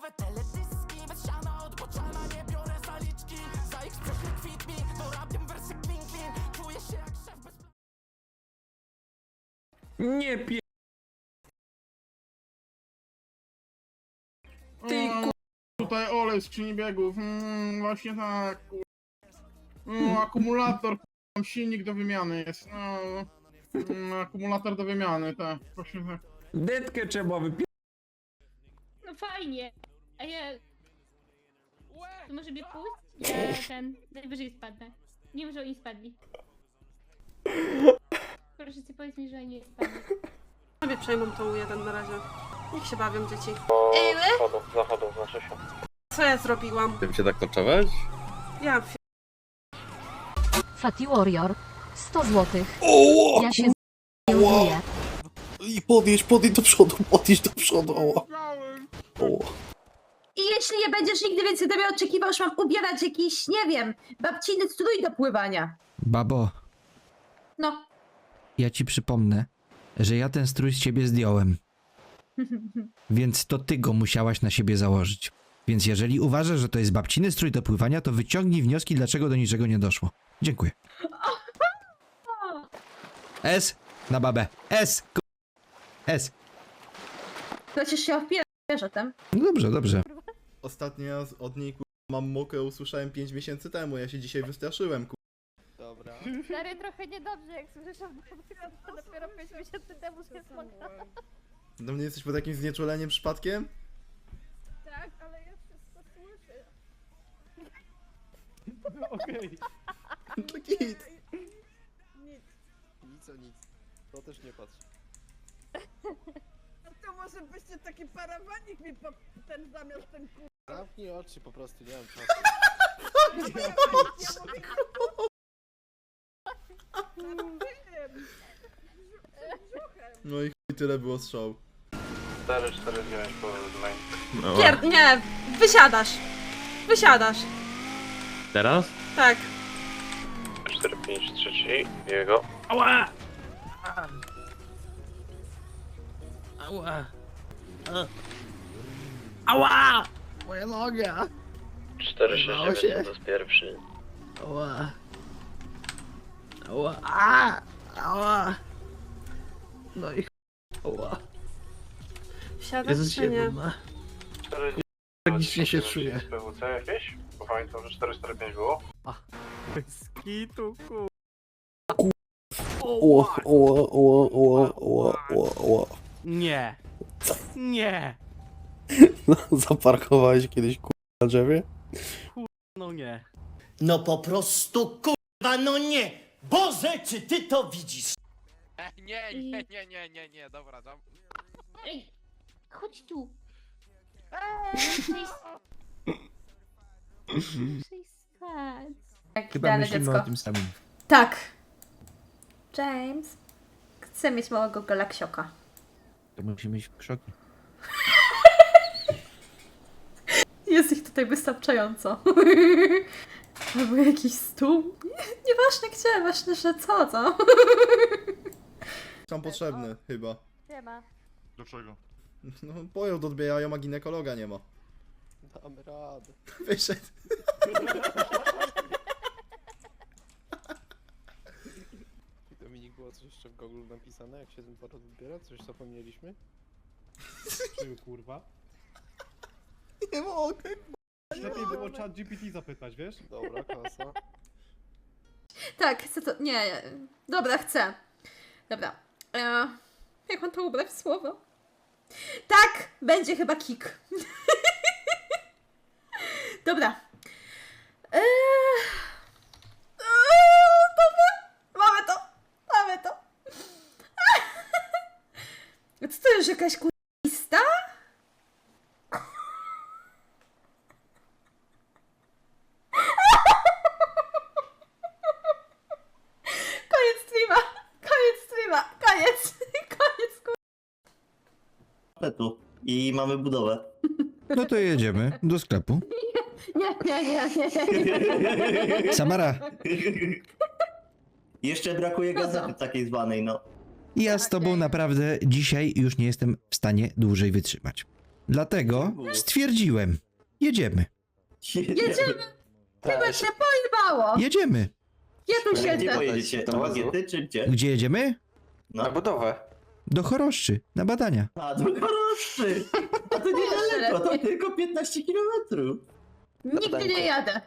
nowe teledyski Bez siana od boczana nie biorę zaliczki Za ich sprzeczny kwit mi, to wersy clean clean Czuję się jak szef bez Nie pie... Ty ku... Tutaj olej skrzyni biegów. Mm, właśnie tak. kur- Mm, akumulator, tam silnik do wymiany jest. No, mm, akumulator do wymiany, tak. Właśnie tak. Detkę trzeba wypie... No fajnie. A ja... To może mnie puść? Ja ten... Najwyżej spadnę. Nie wiem, że oni spadli. Proszę cię, powiedz mi, że oni nie spadli. Sobie przejmą tą jeden na razie. Niech się bawią dzieci. Zachodu, zachodu znaczy się. Co ja zrobiłam? Ty się tak toczować? Ja f- Fatty Warrior 100 zł. O! Ja się z***uję. I podjedź, podjedź do przodu, podjedź do przodu, oła. Oła. I jeśli nie będziesz nigdy więcej do mnie oczekiwał, że mam ubierać jakiś, nie wiem, babciny strój do pływania. Babo, No. ja ci przypomnę, że ja ten strój z ciebie zdjąłem. Więc to ty go musiałaś na siebie założyć. Więc jeżeli uważasz, że to jest babciny strój do pływania, to wyciągnij wnioski, dlaczego do niczego nie doszło. Dziękuję. S na babę. S. ku- S. Przecież się opierę tym. No dobrze, dobrze. Ostatni raz od niej ku... mam mokę usłyszałem 5 miesięcy temu, ja się dzisiaj wystraszyłem ku... Dobra. Stary, trochę niedobrze, jak słyszysz to dopiero 5 miesięcy temu się spotkałam. Do mnie jesteś pod jakimś znieczuleniem przypadkiem? Tak, ale ja wszystko słyszę. Okej. To git. Nic o nic. To też nie patrz. To może byście taki parawanik mi ten zamiast ten kur... Zamknij oczy po prostu, nie wiem co. No i chuj, tyle było strzał. 4, 4, 9 po main. Pier... Nie, wysiadasz. Wysiadasz. Teraz? Tak. 4, 5, 3, jego. Ała! Ała! Ała! Moja noga! 4, 6, Udało 9 się. to jest pierwszy. Ała! Ała! A! Ała! No i ch... Ała! Wsiadasz Jezus czy się nie? ma. 4, Tragicznie się czuję. PWC jakieś? Bo pamiętam, że 4, 4, 5 było. Bez kitu, ku... Oła, oła, oła, oła, oła, oła, oła. Nie! Nie! No, zaparkowałeś kiedyś ku... na drzewie? No nie. No po prostu kurwa, no nie! Boże, czy ty to widzisz? Nie, nie, nie, nie, nie, nie, dobra, tam. Ej, chodź tu. Muszę spać. Jak Chyba idealne myślimy dziecko. o tym samym. Tak. James. Chcę mieć małego galaksioka. To musimy iść w krzoki. Jest ich tutaj wystarczająco. Albo jakiś stół. Nie- Nieważne gdzie, ważne, że co, co? Są potrzebny, chyba. Nie ma. Dlaczego? No, pojazd odbierają, a ginekologa nie ma. Damy radę. Wyszedł. Dominik, było coś jeszcze w Google napisane, jak się ten porad wybiera? Coś zapomnieliśmy? Czego kurwa? Nie mogę. Lepiej było chat GPT zapytać, wiesz? Dobra, klasa. Tak, chcę to. Nie, nie. Dobra, chcę. Dobra. E, jak mam to ubrać w słowo? Tak! Będzie chyba kick. Dobra. E, e, dobra. Mamy to. Mamy to. Co to jest jakaś kurista? i mamy budowę. No to jedziemy do sklepu. Nie, nie, nie, nie. Samara, Jeszcze brakuje no gazety takiej zwanej, no. ja z tobą naprawdę dzisiaj już nie jestem w stanie dłużej wytrzymać. Dlatego stwierdziłem, jedziemy, Jedziemy. Tak. Chyba się pojebało. jedziemy. Ja tu Gdzie pojedziecie? To czy gdzie? Gdzie jedziemy? Na budowę. Do Choroszczy, na badania. A do Choroszczy! A to niedaleko, to tylko 15 kilometrów. Nigdy nie jadę.